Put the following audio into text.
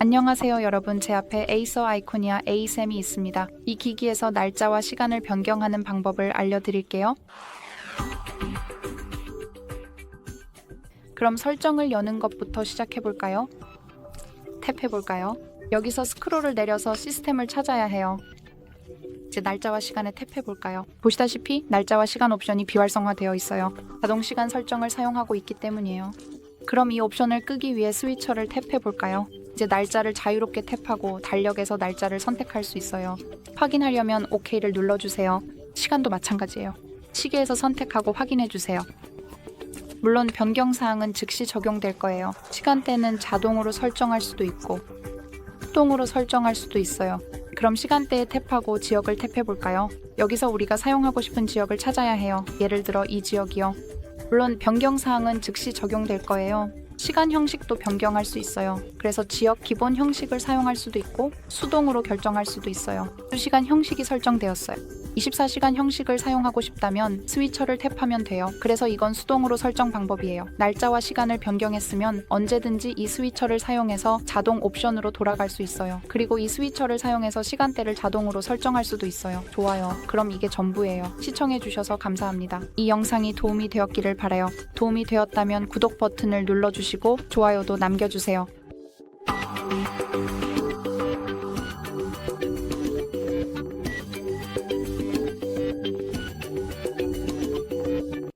안녕하세요 여러분 제 앞에 에이서 아이코니아 에이셈이 있습니다. 이 기기에서 날짜와 시간을 변경하는 방법을 알려드릴게요. 그럼 설정을 여는 것부터 시작해볼까요? 탭해볼까요? 여기서 스크롤을 내려서 시스템을 찾아야 해요. 이제 날짜와 시간에 탭해볼까요? 보시다시피 날짜와 시간 옵션이 비활성화되어 있어요. 자동 시간 설정을 사용하고 있기 때문이에요. 그럼 이 옵션을 끄기 위해 스위처를 탭해볼까요? 이제 날짜를 자유롭게 탭하고 달력에서 날짜를 선택할 수 있어요. 확인하려면 OK를 눌러주세요. 시간도 마찬가지예요. 시계에서 선택하고 확인해주세요. 물론 변경 사항은 즉시 적용될 거예요. 시간대는 자동으로 설정할 수도 있고 수동으로 설정할 수도 있어요. 그럼 시간대에 탭하고 지역을 탭해 볼까요? 여기서 우리가 사용하고 싶은 지역을 찾아야 해요. 예를 들어 이 지역이요. 물론 변경 사항은 즉시 적용될 거예요. 시간 형식도 변경할 수 있어요. 그래서 지역 기본 형식을 사용할 수도 있고 수동으로 결정할 수도 있어요. 2시간 형식이 설정되었어요. 24시간 형식을 사용하고 싶다면 스위처를 탭하면 돼요. 그래서 이건 수동으로 설정 방법이에요. 날짜와 시간을 변경했으면 언제든지 이 스위처를 사용해서 자동 옵션으로 돌아갈 수 있어요. 그리고 이 스위처를 사용해서 시간대를 자동으로 설정할 수도 있어요. 좋아요. 그럼 이게 전부예요. 시청해주셔서 감사합니다. 이 영상이 도움이 되었기를 바라요. 도움이 되었다면 구독 버튼을 눌러주시고 좋아요도 남겨주세요.